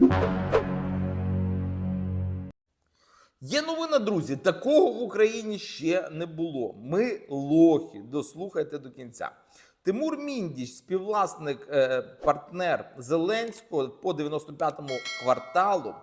Є новина, друзі. Такого в Україні ще не було. Ми лохи. Дослухайте до кінця. Тимур Міндіч, співвласник, е, партнер Зеленського по 95-му кварталу,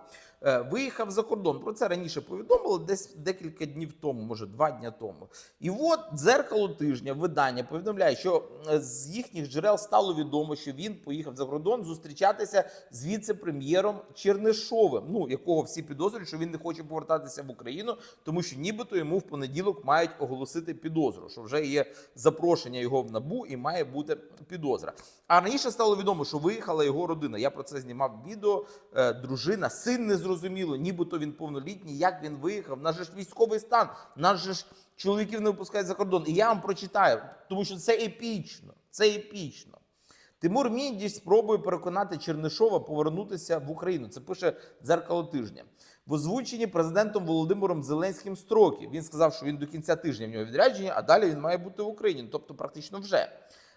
виїхав за кордон. Про це раніше повідомили десь декілька днів тому, може два дні тому. І от дзеркало тижня видання повідомляє, що е, з їхніх джерел стало відомо, що він поїхав за кордон зустрічатися з віце-прем'єром Чернишовим, ну якого всі підозрюють, що він не хоче повертатися в Україну, тому що нібито йому в понеділок мають оголосити підозру, що вже є запрошення його в набу і має бути підозра. А раніше стало відомо, що виїхала його родина. Я про це знімав відео. Е, дружина, син не зрозуміло, нібито він повнолітній. Як він виїхав? Же ж військовий стан, же ж чоловіків не випускають за кордон. І я вам прочитаю, тому що це епічно. Це епічно. Тимур Міндіч спробує переконати Чернишова повернутися в Україну. Це пише дзеркало тижня. В озвученні президентом Володимиром Зеленським строки. Він сказав, що він до кінця тижня в нього відрядження, а далі він має бути в Україні. Тобто, практично вже.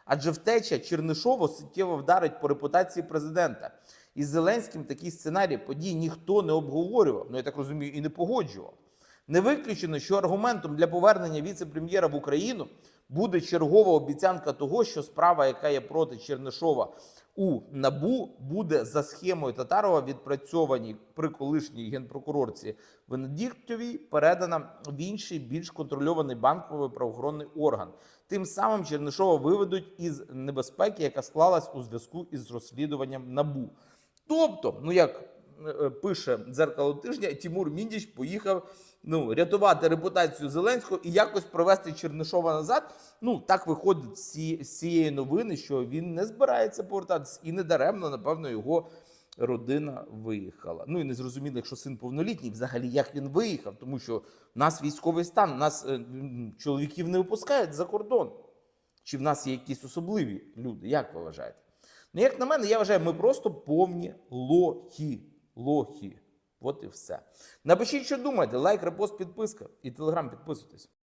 Адже втеча Чернишова суттєво вдарить по репутації президента. Із Зеленським такий сценарій подій ніхто не обговорював. Ну я так розумію, і не погоджував. Не виключено, що аргументом для повернення віце-прем'єра в Україну буде чергова обіцянка того, що справа, яка є проти Чернишова у набу, буде за схемою Татарова відпрацьованій при колишній генпрокурорці Венедіктовій, передана в інший більш контрольований банковий правоохоронний орган. Тим самим Чернишова виведуть із небезпеки, яка склалась у зв'язку із розслідуванням набу. Тобто, ну як е, пише дзеркало тижня, Тимур Міндіч поїхав ну, рятувати репутацію Зеленського і якось провести Чернишова назад. Ну так виходить з ці- цієї новини, що він не збирається повертатися, і не даремно, напевно, його родина виїхала. Ну і не зрозуміло, якщо син повнолітній, взагалі як він виїхав, тому що в нас військовий стан, нас е, чоловіків не випускають за кордон. Чи в нас є якісь особливі люди? Як ви вважаєте? Ну, як на мене, я вважаю, ми просто повні лохи. Лохи. От і все. Напишіть, що думаєте. Лайк, репост, підписка і телеграм підписуйтесь.